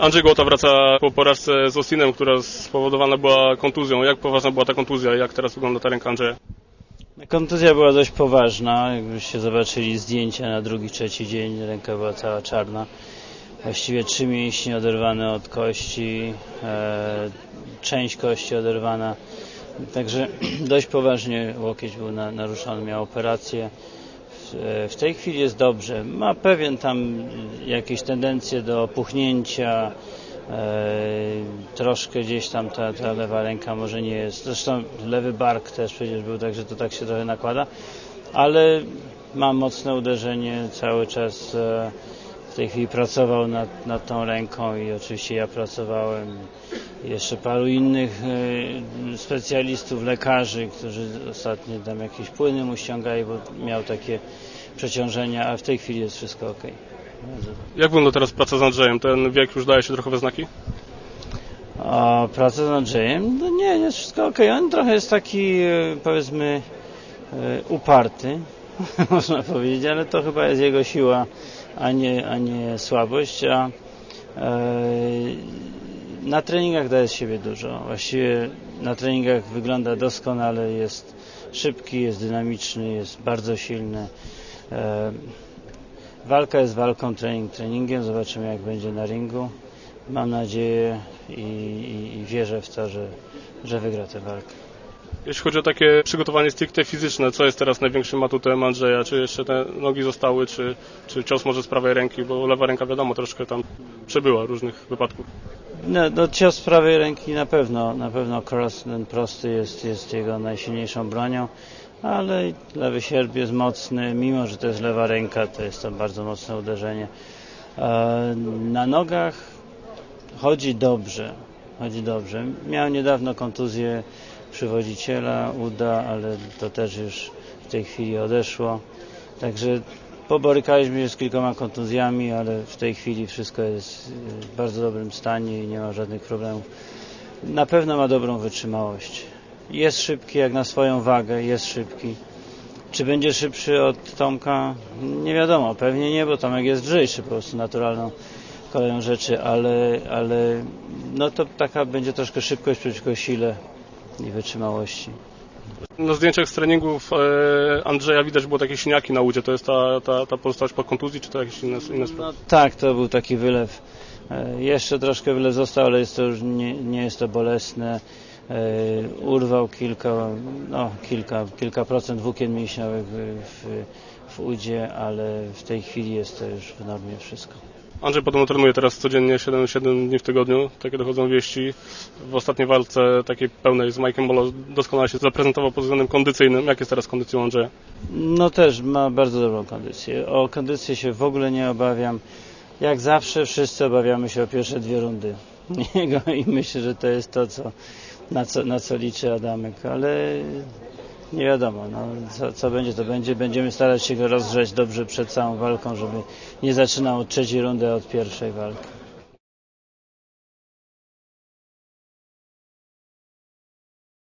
Andrzej Głota wraca po porażce z Austinem, która spowodowana była kontuzją. Jak poważna była ta kontuzja jak teraz wygląda ta ręka Andrzeja? Kontuzja była dość poważna. Jakbyście zobaczyli zdjęcia na drugi, trzeci dzień, ręka była cała czarna. Właściwie trzy mięśnie oderwane od kości, e, część kości oderwana. Także dość poważnie łokieć był na, naruszony, miał operację. W, tej chwili jest dobrze. Ma pewien tam jakieś tendencje do puchnięcia. E, troszkę gdzieś tam ta, ta lewa ręka może nie jest. Zresztą lewy bark też przecież był, także to tak się trochę nakłada. Ale ma mocne uderzenie cały czas. E, w tej chwili pracował nad, nad tą ręką i oczywiście ja pracowałem. Jeszcze paru innych e, specjalistów, lekarzy, którzy ostatnio tam jakieś płyny mu ściągali, bo miał takie przeciążenia, a w tej chwili jest wszystko ok. Jak wygląda teraz praca z Andrzejem? Ten wiek już daje się trochę we znaki? A praca z Andrzejem? No nie, jest wszystko ok. On trochę jest taki, e, powiedzmy, e, uparty, można powiedzieć, ale to chyba jest jego siła, a nie, a nie słabość. A e, na treningach daje z siebie dużo. Właściwie na treningach wygląda doskonale, jest szybki, jest dynamiczny, jest bardzo silny. E, walka jest walką, trening treningiem. Zobaczymy, jak będzie na ringu. Mam nadzieję i, i, i wierzę w to, że, że wygra tę walkę. Jeśli chodzi o takie przygotowanie stricte fizyczne, co jest teraz największym atutem Andrzeja? Czy jeszcze te nogi zostały, czy, czy cios może z prawej ręki? Bo lewa ręka wiadomo troszkę tam przebyła różnych wypadków. No, no cios prawej ręki na pewno, na pewno cross, ten prosty jest, jest jego najsilniejszą bronią, ale lewy sierp jest mocny, mimo że to jest lewa ręka, to jest to bardzo mocne uderzenie. E, Na nogach chodzi dobrze, chodzi dobrze. Miał niedawno kontuzję przywodziciela uda, ale to też już w tej chwili odeszło. Także poborykaliśmy się z kilkoma kontuzjami, ale w tej chwili wszystko jest w bardzo dobrym stanie i nie ma żadnych problemów. Na pewno ma dobrą wytrzymałość. Jest szybki jak na swoją wagę, jest szybki. Czy będzie szybszy od Tomka? Nie wiadomo, pewnie nie, bo Tomek jest lżejszy po prostu naturalną koleją rzeczy, ale, ale no to taka będzie troszkę szybkość przeciwko sile i wytrzymałości. Na zdjęciach z treningów e, Andrzeja widać było takie siniaki na udzie. To jest ta, ta, ta pozostałość po kontuzji, czy to jakieś inne, inne sprawy? No tak, to był taki wylew. E, Jeszcze troszkę wylew został, ale jest to już nie, nie jest to bolesne. E, Urwał kilka, no kilka, kilka procent włókien mięśniowych w, w, w udzie, ale w tej chwili jest to już w normie wszystko. Andrzej podobno trenuje teraz codziennie 7, 7 dni w tygodniu, takie dochodzą wieści. W ostatniej walce takiej pełnej z Mike'em Bolo doskonale się zaprezentował pod względem kondycyjnym. Jak jest teraz kondycją Andrzeja? No też ma bardzo dobrą kondycję. O kondycję się w ogóle nie obawiam. Jak zawsze wszyscy obawiamy się o pierwsze dwie rundy jego i myślę, że to jest to, co, na, co, na co liczy Adamek, ale nie wiadomo, no, co, co będzie, to będzie. Będziemy starać się go rozgrzeć dobrze przed całą walką, żeby nie zaczynał od trzeciej rundy, a od pierwszej walki.